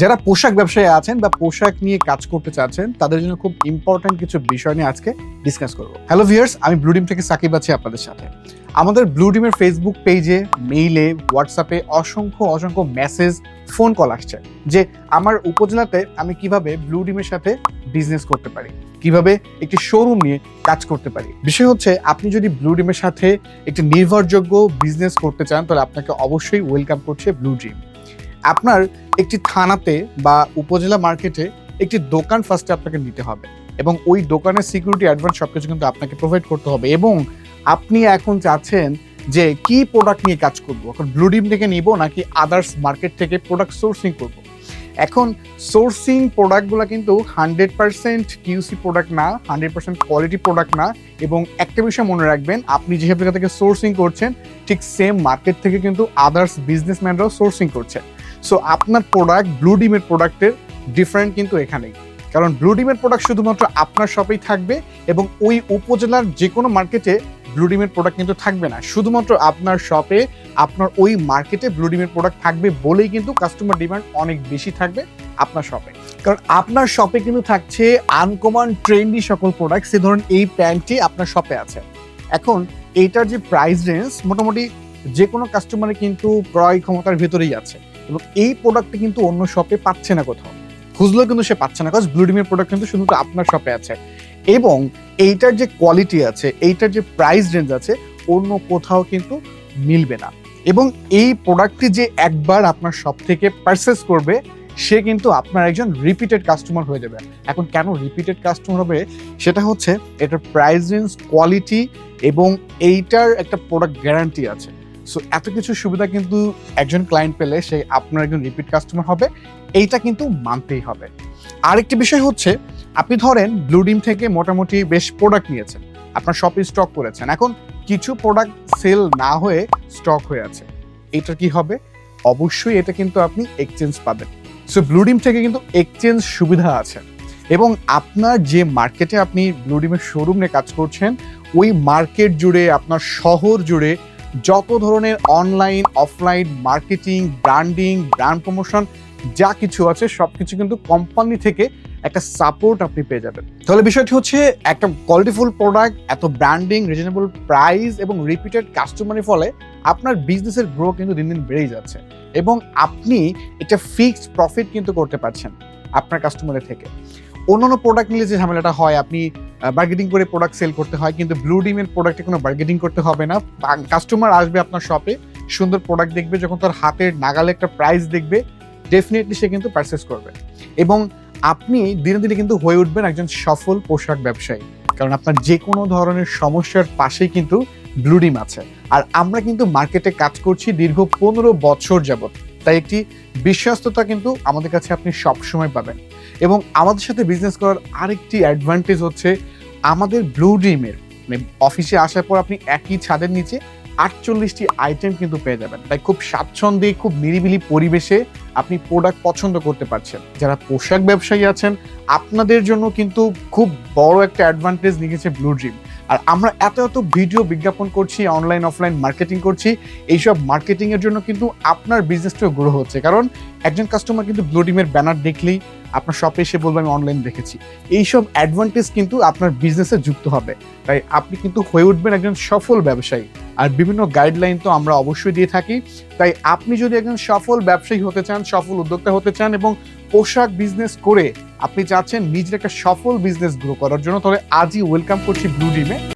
যারা পোশাক ব্যবসায়ী আছেন বা পোশাক নিয়ে কাজ করতে চাচ্ছেন, তাদের জন্য খুব ইম্পর্ট্যান্ট কিছু বিষয় নিয়ে আজকে ডিসকাস করব। হ্যালো ভিয়ার্স আমি ব্লুডিম থেকে সাকিব আছি আপনাদের সাথে। আমাদের ব্লুডিমের ফেসবুক পেজে মেইলে হোয়াটসঅ্যাপে অসংখ্য অসংখ্য মেসেজ ফোন কল আসছে যে আমার উপজেলাতে আমি কীভাবে ব্লুডিমের সাথে বিজনেস করতে পারি, কীভাবে একটি শোরুম নিয়ে কাজ করতে পারি। বিষয় হচ্ছে, আপনি যদি ব্লুডিমের সাথে একটি নির্ভরযোগ্য বিজনেস করতে চান, তাহলে আপনাকে অবশ্যই ওয়েলকাম করছে ব্লু ড্রিম আপনার একটি থানাতে বা উপজেলা মার্কেটে একটি দোকান ফার্স্টে আপনাকে নিতে হবে এবং ওই দোকানের সিকিউরিটি অ্যাডভান্স সবকিছু কিন্তু আপনাকে প্রোভাইড করতে হবে এবং আপনি এখন চাচ্ছেন যে কি প্রোডাক্ট নিয়ে কাজ করব? এখন ব্লুডিম থেকে নিব নাকি আদার্স মার্কেট থেকে প্রোডাক্ট সোর্সিং করব? এখন সোর্সিং প্রোডাক্টগুলো কিন্তু হান্ড্রেড পার্সেন্ট কিউসি প্রোডাক্ট না হান্ড্রেড পার্সেন্ট কোয়ালিটি প্রোডাক্ট না এবং একটা বিষয় মনে রাখবেন, আপনি যেসব জায়গা থেকে সোর্সিং করছেন, ঠিক সেম মার্কেট থেকে কিন্তু আদার্স বিজনেসম্যানরাও সোর্সিং করছে সো আপনার প্রোডাক্ট ব্লু ডিমের প্রোডাক্টের ডিফারেন্ট কিন্তু এখানেই কারণ ব্লু ডিমের প্রোডাক্ট শুধুমাত্র আপনার শপেই থাকবে এবং ওই উপজেলার যে কোনো মার্কেটে ব্লু ডিমের প্রোডাক্ট কিন্তু থাকবে না। শুধুমাত্র আপনার শপে আপনার ওই মার্কেটে ব্লু ডিমের প্রোডাক্ট থাকবে বলেই কিন্তু কাস্টমার ডিমান্ড অনেক বেশি থাকবে আপনার শপে কারণ আপনার শপে কিন্তু থাকছে আনকমন ট্রেন্ডি সকল প্রোডাক্ট সে ধরুন এই প্যান্টটি আপনার শপে আছে। এখন এইটার যে প্রাইস রেঞ্জ মোটামুটি যে কোনো কাস্টমারের কিন্তু ক্রয় ক্ষমতার ভেতরেই আছে। এবং এই প্রোডাক্টটা কিন্তু অন্য শপে পাচ্ছে না কোথাও। খুঁজলেও কিন্তু সে পাচ্ছে না কাজ ব্লুডিমের প্রোডাক্ট কিন্তু শুধুমাত্র আপনার শপে আছে। এবং এইটার যে কোয়ালিটি আছে, এইটার যে প্রাইস রেঞ্জ আছে, অন্য কোথাও কিন্তু মিলবে না। এবং এই প্রোডাক্টটি যে একবার আপনার শপ থেকে পারচেস করবে, সে কিন্তু আপনার একজন রিপিটেড কাস্টমার হয়ে যাবে। এখন কেন রিপিটেড কাস্টমার হবে? সেটা হচ্ছে এটার প্রাইস রেঞ্জ কোয়ালিটি এবং এইটার একটা প্রোডাক্ট গ্যারান্টি আছে। সো এত কিছু সুবিধা কিন্তু একজন ক্লায়েন্ট পেলে সে আপনার একজন রিপিট কাস্টমার হবে, এইটা কিন্তু মানতেই হবে। আরেকটি বিষয় হচ্ছে, আপনি ধরেন ব্লুডিম থেকে মোটামুটি বেশ প্রোডাক্ট নিয়েছেন, আপনার শপে স্টক করেছেন। এখন কিছু প্রোডাক্ট সেল না হয়ে স্টক হয়ে আছে, এটা কি হবে? অবশ্যই এটা কিন্তু আপনি এক্সচেঞ্জ পাবেন। সো ব্লুডিম থেকে কিন্তু এক্সচেঞ্জ সুবিধা আছে এবং আপনার যে মার্কেটে আপনি ব্লুডিমের শোরুম নিয়ে কাজ করছেন, ওই মার্কেট জুড়ে, আপনার শহর জুড়ে যত ধরনের online offline marketing branding brand promotion যা কিছু আছে সব কিছু কিন্তু কোম্পানি থেকে একটা সাপোর্ট আপনি পেয়ে যাবেন। তাহলে বিষয়টি হচ্ছে, একটা কোয়ালিটিফুল প্রোডাক্ট এত ব্র্যান্ডিং রিজনেবল প্রাইস এবং রিপিটেড কাস্টমারের ফলে আপনার বিজনেসের গ্রো কিন্তু দিন দিন বেড়েই যাচ্ছে। এবং আপনি এটা ফিক্সড প্রফিট কিন্তু করতে পারছেন আপনার কাস্টমারের থেকে। অন্যান্য প্রোডাক্ট নিলে যে ঝামেলাটা হয়, আপনি বার্গেটিং করে প্রোডাক্ট সেল করতে হয়, কিন্তু ব্লু ডিমের প্রোডাক্টে কোনো বার্গেটিং করতে হবে না। কাস্টমার আসবে আপনার শপে সুন্দর প্রোডাক্ট দেখবে, যখন তার হাতের নাগালে একটা প্রাইস দেখবে ডেফিনেটলি সে কিন্তু পারচেস করবে। এবং আপনি দিনে দিনে কিন্তু হয়ে উঠবেন একজন সফল পোশাক ব্যবসায়ী, কারণ আপনার যে কোনো ধরনের সমস্যার পাশেই কিন্তু ব্লু ডিম আছে। আর আমরা কিন্তু মার্কেটে কাজ করছি দীর্ঘ পনেরো বছর যাবত তাই একটি বিশ্বস্ততা কিন্তু আমাদের কাছে আপনি সবসময় পাবেন। এবং আমাদের সাথে বিজনেস করার আরেকটি অ্যাডভান্টেজ হচ্ছে আমাদের ব্লু ড্রিমের মানে অফিসে আসার পর আপনি একই ছাদের নিচে আটচল্লিশটি আইটেম কিন্তু পেয়ে যাবেন। তাই খুব স্বাচ্ছন্দ্যে, খুব নিরিবিলি পরিবেশে আপনি প্রোডাক্ট পছন্দ করতে পারছেন। যারা পোশাক ব্যবসায়ী আছেন, আপনাদের জন্য কিন্তু খুব বড় একটা অ্যাডভান্টেজ নিয়েছে ব্লু ড্রিম আর আমরা এত এত ভিডিও বিজ্ঞাপন করছি অনলাইন অফলাইন মার্কেটিং করছি, এইসব মার্কেটিং এর জন্য কিন্তু আপনার বিজনেসটাও গ্রো হচ্ছে। কারণ একজন কাস্টমার কিন্তু ব্লু ডিমের ব্যানার দেখলেই আপনার শপে এসে বলবে, আমি অনলাইন দেখেছি। এইসব অ্যাডভান্টেজ কিন্তু আপনার বিজনেসে যুক্ত হবে। তাই আপনি কিন্তু হয়ে উঠবেন একজন সফল ব্যবসায়ী। আর বিভিন্ন গাইডলাইন তো আমরা অবশ্যই দিয়ে থাকি। তাই আপনি যদি একজন সফল ব্যবসায়ী হতে চান, সফল উদ্যোক্তা হতে চান এবং পোশাক বিজনেস করে আপনি চাচ্ছেন নিজের একটা সফল বিজনেস গ্রো করার জন্য, তাহলে আজই ওয়েলকাম করছি ব্লু ডিমে